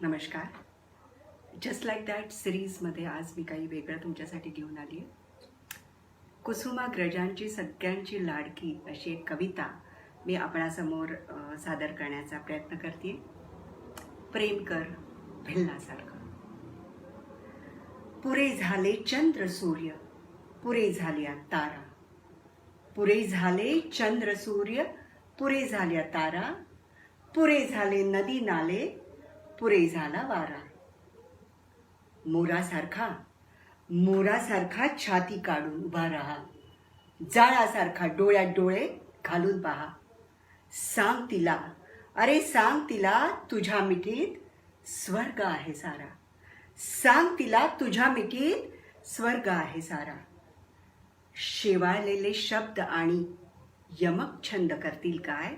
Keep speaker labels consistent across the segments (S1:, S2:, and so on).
S1: नमस्कार. Just like that सिरीजमध्ये आज मी काही वेगळं तुमच्यासाठी घेऊन आली आहे कुसुमाग्रजांची सगळ्यांची लाडकी अशी एक कविता मी आपणासमोर सादर करण्याचा प्रयत्न करते प्रेम कर भिल्लासारखं. पुरे झाले चंद्र सूर्य पुरे झाल्या तारा. पुरे झाले चंद्र सूर्य पुरे झाल्या तारा. पुरे झाले नदी नाले पुरे झाला वारा. मोरासारखा मोरासारखा छाती काढून उभा राहा. जाळासारखा डोळ्यात डोळे घालून पहा. सांग तिला अरे सांग तिला तुझ्या मिठीत स्वर्ग आहे सारा. सांग तिला तुझ्या मिठीत स्वर्ग आहे सारा. शेवाळलेले शब्द आणि यमक छंद करतील काय?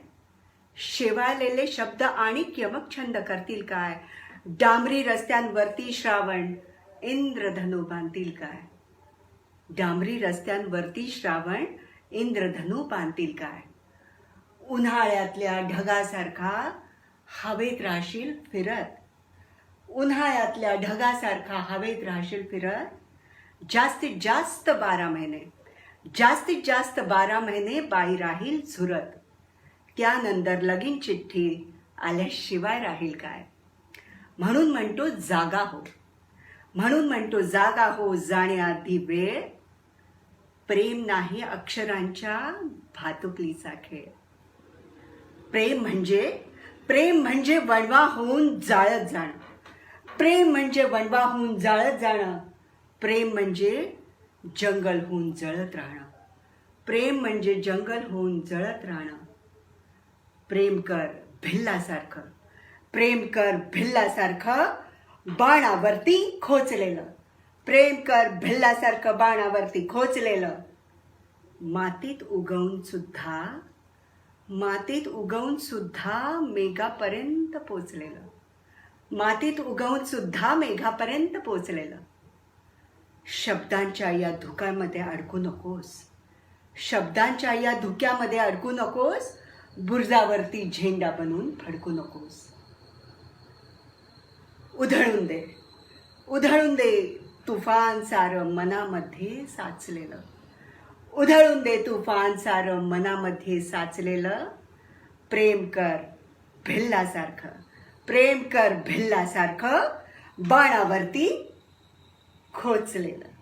S1: शेवाळलेले शब्द आणि यमक छंद करतील काय? डांबरी रस्त्यांवरती श्रावण इंद्रधनु बांधतील काय? डांबरी रस्त्यांवरती श्रावण इंद्रधनु बांधतील काय? उन्हाळ्यातल्या ढगासारखा हवेत राहशील फिरत. उन्हाळ्यातल्या ढगासारखा हवेत राहशील फिरत. जास्तीत जास्त बारा महिने जास्तीत जास्त बारा महिने बाई राहील झुरत. त्यानंतर लगीन चिठ्ठी आल्याशिवाय राहील काय? म्हणून म्हणतो जागा हो. म्हणून म्हणतो जागा हो जाण्याआधी वेळ प्रेम नाही अक्षरांच्या भातुकलीचा खेळ. प्रेम म्हणजे प्रेम म्हणजे वणवा होऊन जाळत जाणं. प्रेम म्हणजे वणवा होऊन जाळत जाणं. प्रेम म्हणजे जंगल होऊन जळत राहणं. प्रेम म्हणजे जंगल होऊन जळत राहणं. प्रेम कर भिल्लासारखं. प्रेम कर भिल्लासारखं बाणावरती खोचलेलं. प्रेम कर भिल्लासारखं बाणावरती खोचलेलं. मातीत उगवून सुद्धा मातीत उगवून सुद्धा मेघापर्यंत पोचलेलं. मातीत उगवून सुद्धा मेघापर्यंत पोचलेलं. शब्दांच्या या धुक्यामध्ये अडकू नकोस. शब्दांच्या या धुक्यामध्ये अडकू नकोस. बुरजावरती झेंडा बनवून फडकू नकोस. उधळून दे. उधळून दे तुफान सारं मनामध्ये साचलेलं. उधळून दे तुफान सारं मनामध्ये साचलेलं. प्रेम कर भिल्लासारखं. प्रेम कर भिल्लासारखं बाणावरती खोचलेलं.